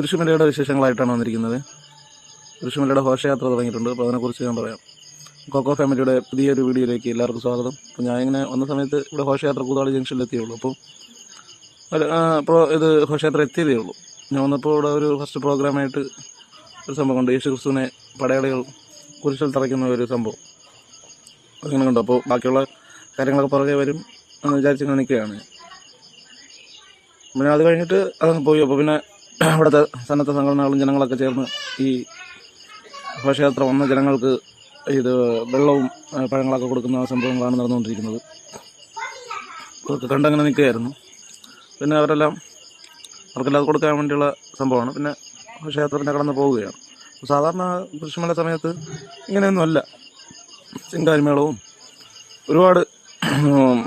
കുരിശുമലയുടെ വിശേഷങ്ങളായിട്ടാണ് വന്നിരിക്കുന്നത്. കുരിശുമലയുടെ ഘോഷയാത്ര തുടങ്ങിയിട്ടുണ്ട്. അപ്പോൾ അതിനെക്കുറിച്ച് ഞാൻ പറയാം. കൊക്കോ ഫാമിലിയുടെ പുതിയൊരു വീഡിയോയിലേക്ക് എല്ലാവർക്കും സ്വാഗതം. അപ്പോൾ ഞാൻ ഇങ്ങനെ വന്ന സമയത്ത് ഇവിടെ ഘോഷയാത്ര കൂതാളി ജംഗ്ഷനിൽ എത്തിയുള്ളൂ അപ്പോൾ പ്രോ ഇത് ഘോഷയാത്ര എത്തിയതേ ഉള്ളൂ. ഞാൻ വന്നപ്പോൾ ഇവിടെ ഒരു ഫസ്റ്റ് പ്രോഗ്രാമായിട്ട് ഒരു സംഭവം കണ്ടു. യേശു ക്രിസ്തുവിനെ പടയാളികൾ കുരിശിൽ തറയ്ക്കുന്ന ഒരു സംഭവം. അങ്ങനെ കണ്ടു. അപ്പോൾ ബാക്കിയുള്ള കാര്യങ്ങളൊക്കെ പുറകെ വരും എന്ന് വിചാരിച്ച് നിൽക്കുകയാണ്. പിന്നെ അത് കഴിഞ്ഞിട്ട് അതങ്ങ് പോയി. അപ്പോൾ പിന്നെ അവിടുത്തെ സന്നദ്ധ സംഘടനകളും ജനങ്ങളൊക്കെ ചേർന്ന് ഈ ഘോഷയാത്ര വന്ന ജനങ്ങൾക്ക് ഇത് വെള്ളവും പഴങ്ങളൊക്കെ കൊടുക്കുന്ന സംഭവങ്ങളാണ് നടന്നുകൊണ്ടിരിക്കുന്നത്. അതൊക്കെ കണ്ടങ്ങനെ നിൽക്കുകയായിരുന്നു. പിന്നെ അവരെല്ലാം അവർക്കെല്ലാം കൊടുക്കാൻ വേണ്ടിയുള്ള സംഭവമാണ്. പിന്നെ ഘോഷയാത്ര പിന്നെ കടന്ന് പോവുകയാണ്. സാധാരണ കൃഷിമല സമയത്ത് ഇങ്ങനെയൊന്നുമല്ല ചിങ്കാരിമേളവും ഒരുപാട്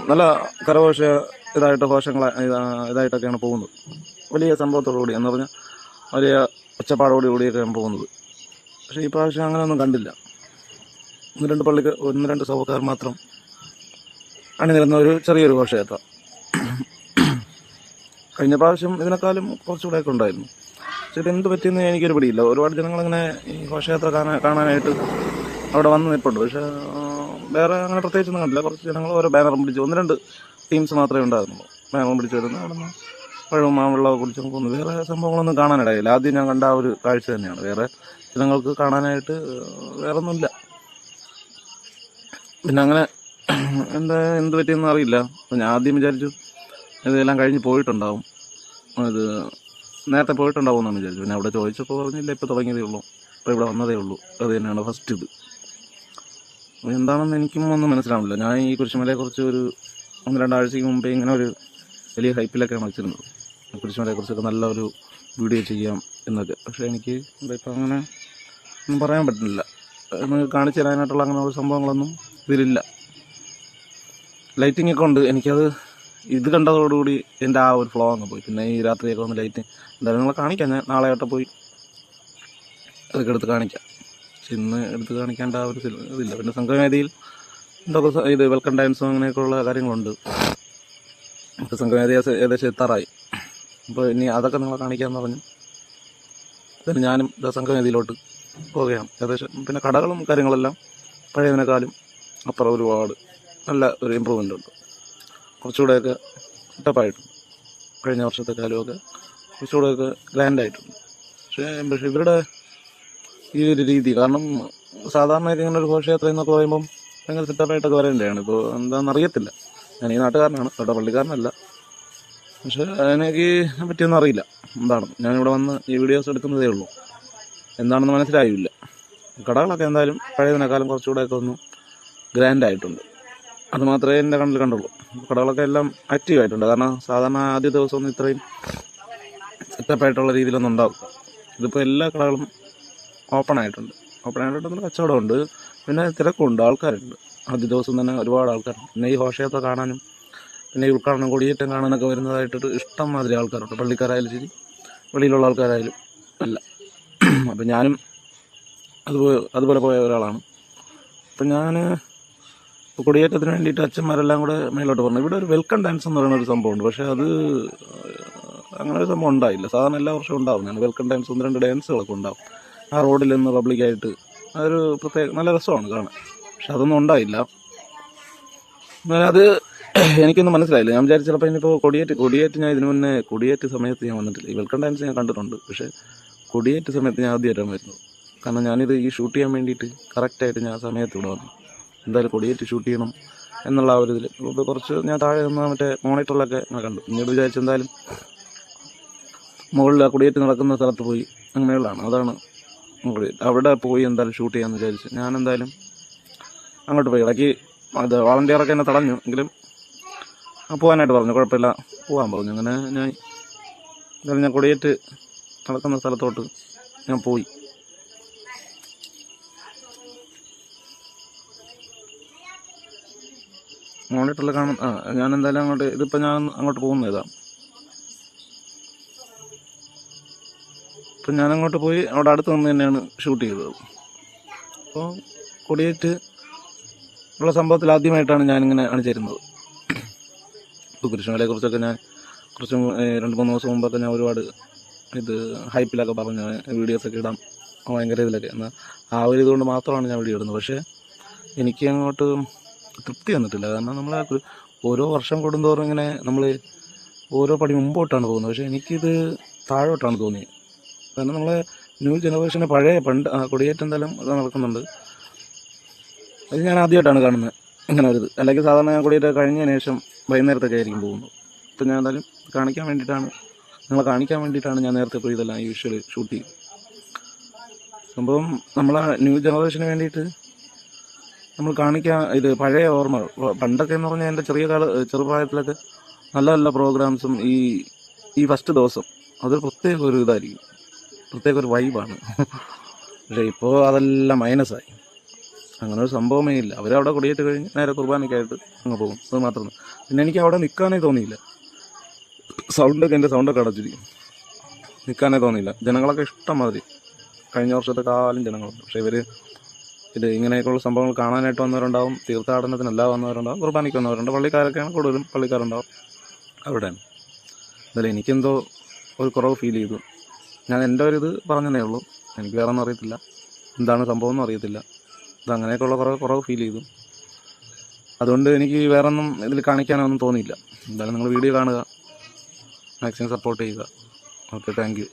നല്ല കരഘോഷ ഇതായിട്ട് ഘോഷങ്ങളെ ഇതായിട്ടൊക്കെയാണ് പോകുന്നത്. വലിയ സംഭവത്തോടുകൂടി എന്ന് പറഞ്ഞാൽ വലിയ ഒച്ചപ്പാടോടി കൂടിയൊക്കെയാണ് പോകുന്നത്. പക്ഷേ ഈ പ്രാവശ്യം അങ്ങനെയൊന്നും കണ്ടില്ല. ഒന്ന് രണ്ട് പള്ളിക്ക് ഒന്ന് രണ്ട് സഭക്കാർ മാത്രം അണിനിരുന്ന ഒരു ചെറിയൊരു ഘോഷയാത്ര. കഴിഞ്ഞ പ്രാവശ്യം ഇതിനേക്കാളും കുറച്ചുകൂടെയൊക്കെ ഉണ്ടായിരുന്നു. പക്ഷേ എന്ത് പറ്റിയെന്ന് എനിക്കൊരു പിടിയില്ല. ഒരുപാട് ജനങ്ങളിങ്ങനെ ഈ ഘോഷയാത്ര കാണാൻ കാണാനായിട്ട് അവിടെ വന്ന് നിൽപ്പുണ്ട്. പക്ഷേ വേറെ അങ്ങനെ പ്രത്യേകിച്ചൊന്നും കണ്ടില്ല. കുറച്ച് ജനങ്ങൾ ഓരോ ബാനറും പിടിച്ചു ഒന്ന് രണ്ട് ടീംസ് മാത്രമേ ഉണ്ടായിരുന്നുള്ളൂ. ബാനറും പിടിച്ചു വരുന്നത് അവിടെ നിന്ന് പഴവും മാവെള്ളമൊക്കെ കുടിച്ച് പോകുന്നു വേറെ സംഭവങ്ങളൊന്നും കാണാനിടയില്ല. ആദ്യം ഞാൻ കണ്ട ആ ഒരു കാഴ്ച തന്നെയാണ്. വേറെ ജനങ്ങൾക്ക് കാണാനായിട്ട് വേറെ ഒന്നുമില്ല പിന്നെ അങ്ങനെ എന്താ എന്ത് പറ്റിയെന്ന് അറിയില്ല. അപ്പം ഞാൻ ആദ്യം വിചാരിച്ചു ഇതെല്ലാം കഴിഞ്ഞ് പോയിട്ടുണ്ടാവും. ഇത് നേരത്തെ പോയിട്ടുണ്ടാവും എന്നാണ് വിചാരിച്ചു പിന്നെ അവിടെ ചോദിച്ചപ്പോൾ പറഞ്ഞില്ല ഇപ്പോൾ തുടങ്ങിയതേ ഉള്ളൂ. ഇപ്പോൾ ഇവിടെ വന്നതേ ഉള്ളൂ. അത് തന്നെയാണ് ഫസ്റ്റ് ഇത്. എന്താണെന്ന് എനിക്കും ഒന്നും മനസ്സിലാവില്ല ഞാൻ ഈ കുരിശുമലയെക്കുറിച്ച് ഒരു ഒന്ന് രണ്ടാഴ്ചയ്ക്ക് മുമ്പേ ഇങ്ങനെ ഒരു വലിയ ഹൈപ്പിലൊക്കെയാണ് വെച്ചിരുന്നത്. കുരിശുമലയെക്കുറിച്ചൊക്കെ നല്ല ഒരു വീഡിയോ ചെയ്യാം എന്നൊക്കെ. പക്ഷേ എനിക്ക് ഇവിടെ ഇപ്പം അങ്ങനെ ഒന്നും പറയാൻ പറ്റുന്നില്ല. നമുക്ക് കാണിച്ചു തരാനായിട്ടുള്ള അങ്ങനെ ഒരു സംഭവങ്ങളൊന്നും ഇതിലില്ല. ലൈറ്റിംഗ് ഒക്കെ ഉണ്ട്. എനിക്കത് ഇത് കണ്ടതോടുകൂടി എന്റെ ആ ഒരു ഫ്ലോ അങ്ങ് പോയി. പിന്നെ ഈ രാത്രിയൊക്കെ ഒന്ന് ലൈറ്റ് എന്തായാലും നിങ്ങളെ കാണിക്കാം. ഞാൻ നാളെ ആയിട്ട് പോയി അതൊക്കെ എടുത്ത് കാണിക്കാം. പക്ഷെ ഇന്ന് എടുത്ത് കാണിക്കേണ്ട ആ ഒരു ഇതില്ല പിന്നെ സംഘവേദിയിൽ എന്തൊക്കെ ഇത് വെൽക്കം ഡാൻസും അങ്ങനെയൊക്കെയുള്ള കാര്യങ്ങളുണ്ട്. സംഘവേദി ഏകദേശം എത്താറായി. അപ്പോൾ ഇനി അതൊക്കെ നിങ്ങളെ കാണിക്കാമെന്ന് പറഞ്ഞു. പിന്നെ ഞാനും സംഘവേദിയിലോട്ട് പോവുകയാണ്. ഏകദേശം പിന്നെ കടകളും കാര്യങ്ങളെല്ലാം പഴയതിനേക്കാളും അപ്പുറം ഒരുപാട് നല്ല ഒരു ഇമ്പ്രൂവ്മെന്റ് ഉണ്ട്. കുറച്ചുകൂടെയൊക്കെ ടപ്പായിട്ടുണ്ട് കഴിഞ്ഞ വർഷത്തെ കാലമൊക്കെ കുറച്ചുകൂടെയൊക്കെ ഗ്രാൻഡായിട്ടുണ്ട് പക്ഷേ പക്ഷേ ഇവരുടെ ഈ ഒരു രീതി കാരണം സാധാരണ ഇങ്ങനെ ഒരു ഘോഷയാത്ര എന്നൊക്കെ പറയുമ്പം ഭയങ്കര സെറ്റപ്പായിട്ടൊക്കെ വരേണ്ടതാണ്. ഇപ്പോൾ എന്താണെന്ന് അറിയത്തില്ല. ഞാൻ ഈ നാട്ടുകാരനാണ് അവിടെ പള്ളിക്കാരനല്ല. പക്ഷേ അതിനേക്ക് പറ്റിയൊന്നും അറിയില്ല. എന്താണ്? ഞാനിവിടെ വന്ന് ഈ വീഡിയോസ് എടുക്കുന്നതേ ഉള്ളൂ. എന്താണെന്ന് മനസ്സിലായില്ല. കടകളൊക്കെ എന്തായാലും പഴയതിനേക്കാളും കുറച്ചുകൂടെയൊക്കെ ഒന്ന് ഗ്രാൻഡ് ആയിട്ടുണ്ട്. മാത്രമേ എന്റെ കണ്ണിൽ കണ്ടുള്ളൂ. കടകളൊക്കെ എല്ലാം ആക്റ്റീവ് ആയിട്ടുണ്ട്. കാരണം സാധാരണ ആദ്യ ദിവസമൊന്നും ഇത്രയും സെറ്റപ്പായിട്ടുള്ള രീതിയിലൊന്നും ഉണ്ടാവും ഇതിപ്പോൾ എല്ലാ കടകളും ഓപ്പൺ ആയിട്ടുണ്ട്. ഓപ്പൺ ആയിട്ടുണ്ട് കച്ചവടമുണ്ട് പിന്നെ തിരക്കുണ്ട്. ആൾക്കാരുണ്ട്. ആദ്യ ദിവസം തന്നെ ഒരുപാട് ആൾക്കാരുണ്ട്. പിന്നെ ഈ ഘോഷയാത്ര കാണാനും പിന്നെ ഈ ഉദ്ഘാടനം കൊടിയേറ്റം കാണാനൊക്കെ വരുന്നതായിട്ടൊരു ഇഷ്ടം മാതിരി ആൾക്കാരുണ്ട്. പള്ളിക്കാരായാലും ശരി വെളിയിലുള്ള ആൾക്കാരായാലും അല്ല. അപ്പം ഞാനും അതുപോലെ അതുപോലെ പോയ ഒരാളാണ്. അപ്പം ഞാൻ കൊടിയേറ്റത്തിന് വേണ്ടിയിട്ട് അച്ഛന്മാരെല്ലാം കൂടെ മേലോട്ട് പറഞ്ഞു. ഇവിടെ ഒരു വെൽക്കം ഡാൻസ് എന്ന് പറയുന്ന ഒരു സംഭവമുണ്ട്. പക്ഷേ അത് അങ്ങനെ ഒരു സംഭവം ഉണ്ടായില്ല. സാധാരണ എല്ലാ വർഷവും ഉണ്ടാവും. ഞാൻ വെൽക്കം ഡാൻസ് ഒന്ന് രണ്ട് ഡാൻസുകളൊക്കെ ഉണ്ടാവും. ആ റോഡിൽ നിന്ന് പബ്ലിക്കായിട്ട് അതൊരു പ്രത്യേക നല്ല രസമാണ് കാണാൻ. പക്ഷെ അതൊന്നും ഉണ്ടായില്ല. അത് എനിക്കൊന്നും മനസ്സിലായില്ല. ഞാൻ വിചാരിച്ചു ചിലപ്പോൾ ഇനിയിപ്പോൾ കൊടിയേറ്റ് കൊടിയേറ്റ് ഞാൻ ഇതിനു മുന്നേ കൊടിയേറ്റ് സമയത്ത് ഞാൻ വന്നിട്ടില്ല. ഈ വെൽക്കം ഡാൻസ് ഞാൻ കണ്ടിട്ടുണ്ട്. പക്ഷേ കൊടിയേറ്റ് സമയത്ത് ഞാൻ ആദ്യമായിട്ടാണ് വരുന്നത്. കാരണം ഞാനിത് ഈ ഷൂട്ട് ചെയ്യാൻ വേണ്ടിയിട്ട് കറക്റ്റായിട്ട് ഞാൻ സമയത്ത് ഇവിടെ വന്നു. എന്തായാലും കൊടിയേറ്റ് ഷൂട്ട് ചെയ്യണം എന്നുള്ള ആ ഒരു ഇതിൽ ഇപ്പോൾ കുറച്ച് ഞാൻ താഴെ നിന്ന് മറ്റേ മോണിറ്ററിലൊക്കെ ഞാൻ കണ്ടു. പിന്നീട് വിചാരിച്ചു എന്തായാലും മുകളിൽ ആ കൊടിയേറ്റ് നടക്കുന്ന സ്ഥലത്ത് പോയി അങ്ങനെയുള്ളതാണ് അതാണ് അവിടെ പോയി എന്തായാലും ഷൂട്ട് ചെയ്യാമെന്ന് വിചാരിച്ചു ഞാൻ എന്തായാലും അങ്ങോട്ട് പോയി. ഇടയ്ക്ക് അത് വാളണ്ടിയറൊക്കെ എന്നെ തടഞ്ഞു. എങ്കിലും പോകാനായിട്ട് പറഞ്ഞു. കുഴപ്പമില്ല. പോകാൻ പറഞ്ഞു. അങ്ങനെ ഞാൻ എന്തായാലും ഞാൻ കൊടിയേറ്റ് നടക്കുന്ന സ്ഥലത്തോട്ട് ഞാൻ പോയി. അങ്ങോട്ടുള്ള കാണും. ആ ഞാൻ എന്തായാലും അങ്ങോട്ട് ഇതിപ്പോൾ ഞാൻ അങ്ങോട്ട് പോകുന്ന ഇതാ. ഇപ്പം ഞാനങ്ങോട്ട് പോയി അവിടെ അടുത്ത് നിന്ന് തന്നെയാണ് ഷൂട്ട് ചെയ്തത്. അപ്പോൾ കൊടിയേറ്റ് ഉള്ള സംഭവത്തിൽ ആദ്യമായിട്ടാണ് ഞാനിങ്ങനെ അണിചേരുന്നത്. ഇപ്പോൾ കുരിശുമലയെ കുറിച്ചൊക്കെ ഞാൻ കുറച്ച് രണ്ട് മൂന്ന് ദിവസം മുമ്പൊക്കെ ഞാൻ ഒരുപാട് ഇത് ഹൈപ്പിലൊക്കെ പറഞ്ഞ് വീഡിയോസൊക്കെ ഇടാം ഭയങ്കര ഇതിലൊക്കെ. എന്നാൽ ആ ഒരു ഇതുകൊണ്ട് മാത്രമാണ് ഞാൻ വീഡിയോ ഇടുന്നത്. പക്ഷേ എനിക്ക് അങ്ങോട്ട് തൃപ്തി വന്നിട്ടില്ല. കാരണം നമ്മൾ ഓരോ വർഷം കൂടുന്തോറും ഇങ്ങനെ നമ്മൾ ഓരോ പടി മുമ്പോട്ടാണ് പോകുന്നത്. പക്ഷേ എനിക്കിത് താഴോട്ടാണ് തോന്നിയത് കാരണം നമ്മളെ ന്യൂ ജനറേഷന് പഴയ പണ്ട് കൊടിയേറ്റം തലം നടക്കുന്നുണ്ട്. അത് ഞാൻ ആദ്യമായിട്ടാണ് കാണുന്നത്. ഇങ്ങനെ ഒരു അല്ലെങ്കിൽ സാധാരണ ഞാൻ കൂടിയിട്ട് കഴിഞ്ഞതിന് ശേഷം വൈകുന്നേരത്തൊക്കെ ആയിരിക്കും പോകുന്നത്. ഇപ്പം ഞാൻ എന്തായാലും കാണിക്കാൻ വേണ്ടിയിട്ടാണ് നിങ്ങളെ കാണിക്കാൻ വേണ്ടിയിട്ടാണ് ഞാൻ നേരത്തെ പോയി ഇതെല്ലാം യൂഷ്വൽ ഷൂട്ട് ചെയ്യും സംഭവം നമ്മളെ ന്യൂ ജനറേഷന് വേണ്ടിയിട്ട് നമ്മൾ കാണിക്കാൻ ഇത് പഴയ ഓർമ്മകൾ പണ്ടൊക്കെ എന്ന് പറഞ്ഞാൽ എന്റെ ചെറിയ കാല ചെറുപ്രായത്തിലൊക്കെ നല്ല നല്ല പ്രോഗ്രാംസും ഈ ഈ ഫസ്റ്റ് ദിവസം അതൊരു പ്രത്യേക ഒരു ഇതായിരിക്കും. പ്രത്യേക ഒരു വൈബാണ് പക്ഷേ ഇപ്പോൾ അതെല്ലാം മൈനസായി അങ്ങനെ ഒരു സംഭവമേ ഇല്ല. അവരവിടെ കുടിയേറ്റ് കഴിഞ്ഞ് നേരെ കുർബാനയ്ക്കായിട്ട് അങ്ങ് പോകും. അത് മാത്രം പിന്നെ എനിക്ക് അവിടെ നിൽക്കാനേ തോന്നിയില്ല. സൗണ്ടൊക്കെ എന്റെ സൗണ്ടൊക്കെ അടച്ചിരിക്കും. നിൽക്കാനേ തോന്നിയില്ല. ജനങ്ങളൊക്കെ ഇഷ്ടം മാതിരി. കഴിഞ്ഞ വർഷത്തെ കാലം ജനങ്ങളുണ്ട്. പക്ഷേ ഇവർ ഇത് ഇങ്ങനെയൊക്കെയുള്ള സംഭവങ്ങൾ കാണാനായിട്ട് വന്നവരുണ്ടാവും. തീർത്ഥാടനത്തിനല്ല വന്നവരുണ്ടാവും. കുർബാനയ്ക്ക് വന്നവരുണ്ട്. പള്ളിക്കാരൊക്കെയാണ് കൂടുതലും പള്ളിക്കാരുണ്ടാവും. അവിടെയാണ് എന്നാലും എനിക്കെന്തോ ഒരു കുറവ് ഫീൽ ചെയ്തു. ഞാൻ എന്റെ ഒരു ഇത് പറഞ്ഞതേ ഉള്ളൂ. എനിക്ക് വേറെ ഒന്നും അറിയത്തില്ല. എന്താണ് സംഭവം എന്നും അറിയത്തില്ല ഇത് അങ്ങനെയൊക്കെയുള്ള കുറവ് ഫീൽ ചെയ്തു. അതുകൊണ്ട് എനിക്ക് വേറെ ഒന്നും ഇതിൽ കാണിക്കാനൊന്നും തോന്നിയില്ല. എന്തായാലും നിങ്ങൾ വീഡിയോ കാണുക മാക്സിമം സപ്പോർട്ട് ചെയ്യുക. Okay thank